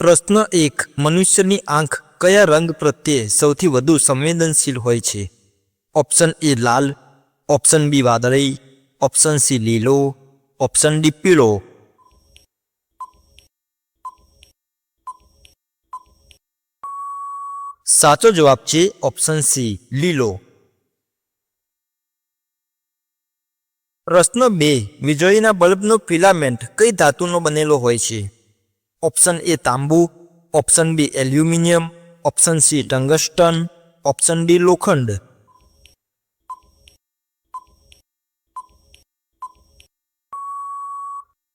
પ્રશ્ન એક, મનુષ્યની આંખ કયા રંગ પ્રત્યે સૌથી વધુ સંવેદનશીલ હોય છે? ઓપ્શન એ લાલ, ઓપ્શન બી વાદળી, ઓપ્શન સી લીલો, ઓપ્શન ડી પીળો. સાચો જવાબ છે ઓપ્શન સી, લીલો. પ્રશ્ન બે, વીજળીના બલ્બનો ફિલામેન્ટ કઈ ધાતુનો બનેલો હોય છે? ઓપ્શન એ તાંબુ option B aluminium option C tungsten option D લોખંડ.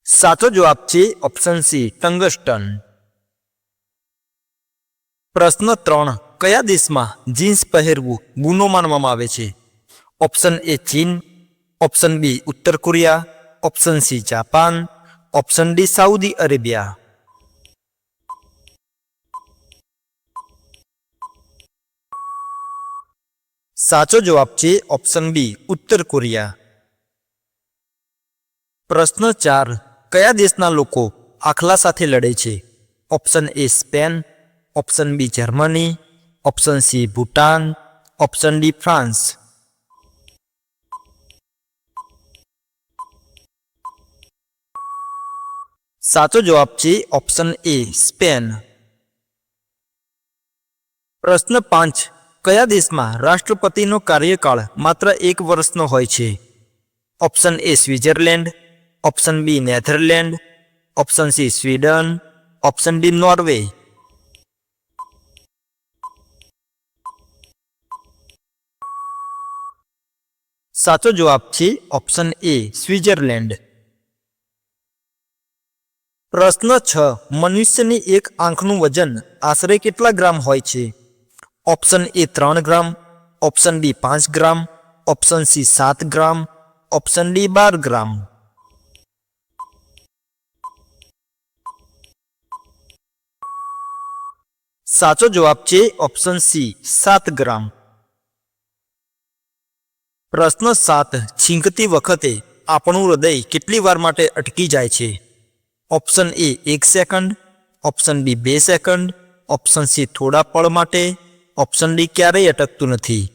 સાચો જવાબ છે ઓપ્શન સી ટંગસ્ટન પ્રશ્ન ત્રણ, કયા દેશમાં જીન્સ પહેરવું ગુનો માનવામાં આવે છે? ઓપ્શન એ ચીન ઓપ્શન બી ઉત્તર Korea option C Japan option D Saudi Arabia. સાચો જવાબ છે ઓપ્શન બી ઉત્તર કોરિયા. પ્રશ્ન ચાર, કયા દેશના લોકો આખલા સાથે લડે છે? Option A Spain. Option B Germany. Option C Bhutan. Option D France. સાચો જવાબ છે ઓપ્શન એ સ્પેન. પ્રશ્ન પાંચ કયા દેશમાં રાષ્ટ્રપતિનો કાર્યકાળ માત્ર એક વર્ષનો હોય છે? Option A Switzerland, option B Netherland, option C Sweden, option D Norway. સાચો જવાબ છે ઓપ્શન એ સ્વિટ્ઝરલેન્ડ. પ્રશ્ન છ, મનુષ્યની એક આંખનું વજન આશરે કેટલા ગ્રામ હોય છે? ઓપ્શન એ ત્રણ ગ્રામ ઓપ્શન બી પાંચ ગ્રામ ઓપ્શન સી સાત ગ્રામ ઓપ્શન ડી બાર ગ્રામ. સાચો જવાબ છે ઓપ્શન સી સાત ગ્રામ. પ્રશ્ન સાત, છીંકતી વખતે આપણું હૃદય કેટલી વાર માટે અટકી જાય છે? ઓપ્શન એ એક સેકન્ડ ઓપ્શન બી બે સેકન્ડ ઓપ્શન સી થોડા પળ માટે ઓપ્શન ડી ક્યારેય અટકતું નથી.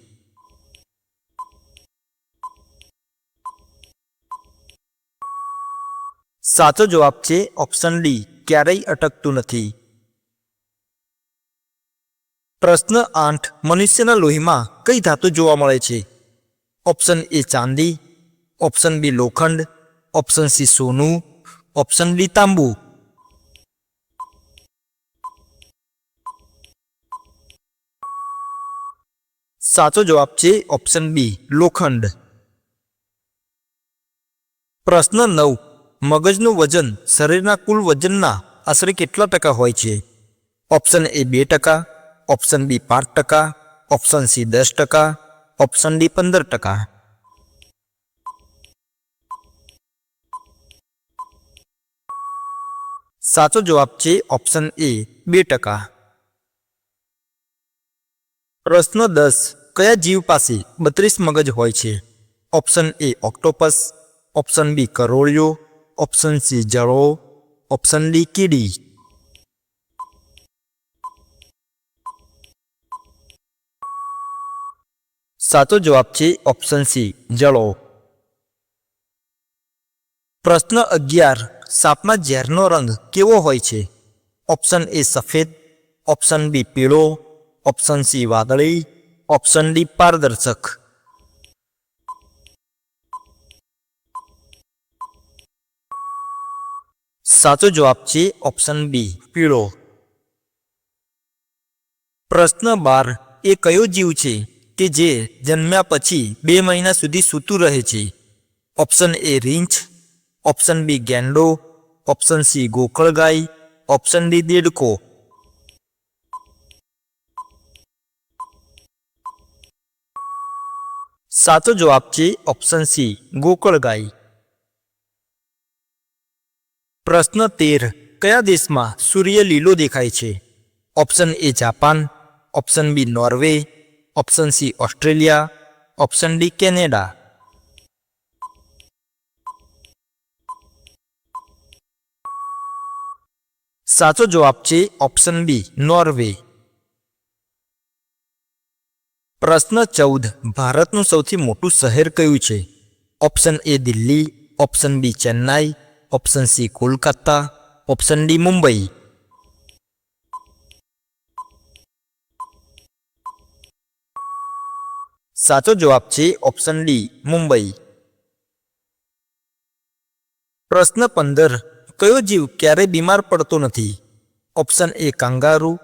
સાચો જવાબ છે ઓપ્શન ડી ક્યારેય અટકતું નથી. પ્રશ્ન આઠ, મનુષ્યના લોહીમાં કઈ ધાતુ જોવા મળે છે? ઓપ્શન એ ચાંદી ઓપ્શન બી લોખંડ ઓપ્શન સી સોનું ઓપ્શન ડી તાંબુ. સાચો જવાબ છે ઓપ્શન બી લોખંડ. પ્રશ્ન નવ, મગજનું વજન શરીરના કુલ વજનના આશરે કેટલા ટકા હોય છે? ઓપ્શન એ બે ટકા ઓપ્શન બી પાંચ ટકા ઓપ્શન સી દસ ટકા ઓપ્શન ડી પંદર ટકા. સાચો જવાબ છે ઓપ્શન એ બે ટકા. પ્રશ્ન દસ કયા જીવ પાસે બત્રીસ મગજ હોય છે? Option A octopus, option B કરોળિયો, option C જળો ઓપ્શન ડી કીડી. સાચો જવાબ છે ઓપ્શન સી જળો પ્રશ્ન અગિયાર, સાપમાં ઝેરનો રંગ કેવો હોય છે? ઓપ્શન એ સફેદ, ઓપ્શન બી પીળો, ઓપ્શન સી વાદળી ઓપ્શન ડી પારદર્શક સાચો જવાબ છે ઓપ્શન બી પીળો પ્રશ્ન બાર એ કયો જીવ છે કે જે જન્મ્યા પછી બે મહિના સુધી સૂતું રહે છે ઓપ્શન એ રીંછ ઓપ્શન બી ગેંડો ઓપ્શન સી ગોકળગાય ઓપ્શન ડી દેડકો સાચો જવાબ છે ઓપ્શન સી ગોકળગાય પ્રશ્ન તેર, કયા દેશમાં સૂર્ય લીલો દેખાય છે? Option A Japan. Option B Norway. Option C Australia. Option D Canada. સાચો જવાબ છે ઓપ્શન બી નોર્વે. પ્રશ્ન ચૌદ. ભારતનું સૌથી મોટું શહેર કયું છે? Option A Delhi, option B Chennai, option C Kolkata, option D Mumbai. સાચો જવાબ છે ઓપ્શન ડી મુંબઈ. પ્રશ્ન પંદર. કયો જીવ ક્યારેય બીમાર પડતો નથી? Option A kangaroo,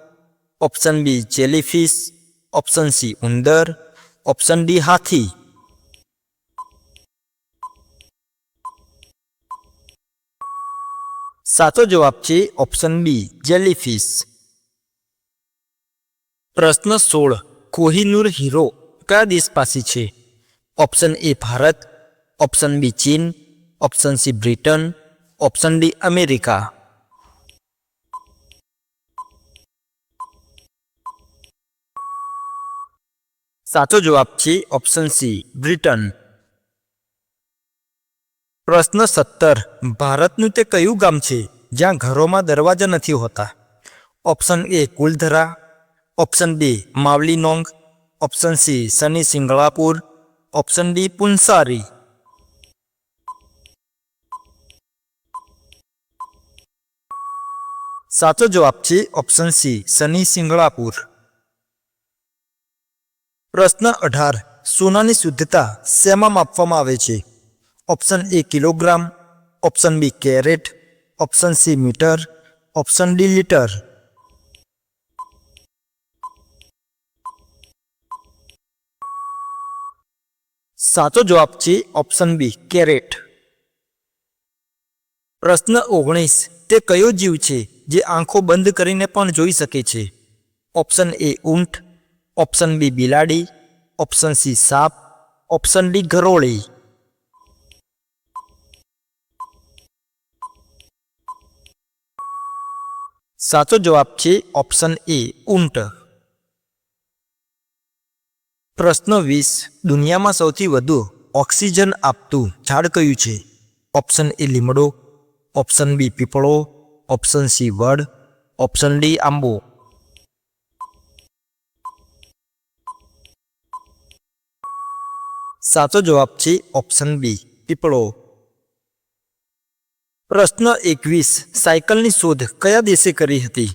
option B jellyfish option C ઉંદર ઓપ્શન ડી હાથી સાચો જવાબ છે ઓપ્શન બી જેલીફિશ પ્રશ્ન સોળ, કોહિનૂર હીરો કયા દેશ પાસે છે? Option A Bharat. Option B ચીન. Option C Britain. Option D America. સાચો જવાબ છે ઓપ્શન સી બ્રિટન પ્રશ્ન સત્તર, ભારતનું તે કયું ગામ છે જ્યાં ઘરોમાં દરવાજા નથી હોતા? Option A Kuldhara. Option B Mawlynnong option C Shani Shingnapur. Option D Punsari. સાચો જવાબ છે ઓપ્શન સી શનિ સિંગળાપુર. પ્રશ્ન અઢાર. સોનાની શુદ્ધતા શેમાં માપવામાં આવે છે? Option A kilogram, option B carat, option C metre, option D litre. સાચો જવાબ છે ઓપ્શન બી કેરેટ. પ્રશ્ન ઓગણીસ. તે કયો જીવ છે જે આંખો બંધ કરીને પણ જોઈ શકે છે? ઓપ્શન એ ઊંટ ઓપ્શન બી બિલાડી, ઓપ્શન સી સાપ, ઓપ્શન ડી ગરોળી સાચો જવાબ છે ઓપ્શન એ ઊંટ. પ્રશ્ન વીસ, દુનિયામાં સૌથી વધુ ઓક્સિજન આપતું ઝાડ કયું છે? ઓપ્શન એ લીમડો, ઓપ્શન બી પીપળો, ઓપ્શન સી વડ, ઓપ્શન ડી આંબો. સાચો જવાબ છે ઓપ્શન બી પીપળો. પ્રશ્ન એકવીસ, સાયકલની શોધ કયા દેશે કરી હતી?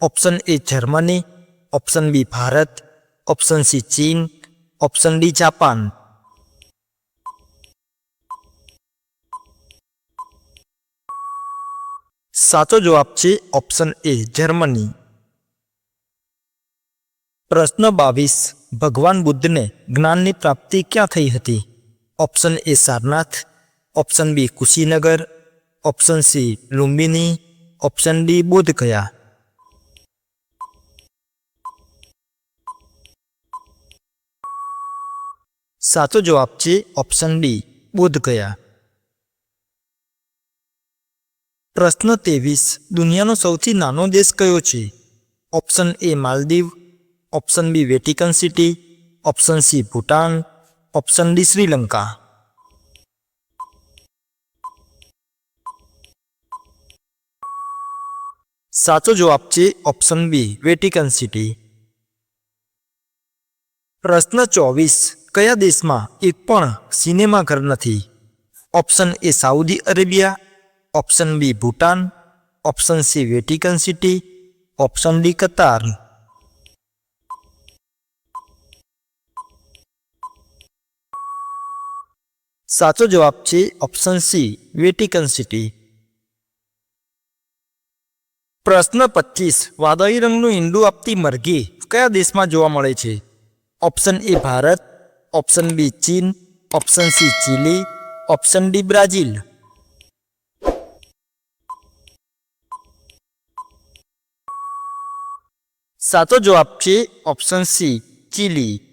Option A Germany option B Bharat option C ચીન ઓપ્શન ડી જાપાન. સાચો જવાબ છે ઓપ્શન એ જર્મની. પ્રશ્ન બાવીસ ભગવાન બુદ્ધને જ્ઞાનની પ્રાપ્તિ ક્યાં થઈ હતી? Option A Sarnath option B Kushinagar option C Lumbini option D Bodh Gaya સાચો જવાબ છે ઓપ્શન ડી બોધ ગયા પ્રશ્ન ત્રેવીસ, દુનિયાનો સૌથી નાનો દેશ કયો છે? Option A Maldives option B Vatican City option C Bhutan option D Sri Lanka સાચો જવાબ છે ઓપ્શન બી વેટિકન સિટી પ્રશ્ન ચોવીસ, કયા દેશમાં એક પણ સિનેમાઘર નથી? Option A Saudi Arabia option B Bhutan option C Vatican City option D Qatar સાચો જવાબ છે ઓપ્શન સી વેટિકન સિટી પ્રશ્ન પચીસ, વાદળી રંગનું ઈંડું આપતી મરઘી કયા દેશમાં જોવા મળે છે? Option A Bharat. Option B ચીન. Option C Chile. Option D Brazil. સાચો જવાબ છે ઓપ્શન સી ચીલી.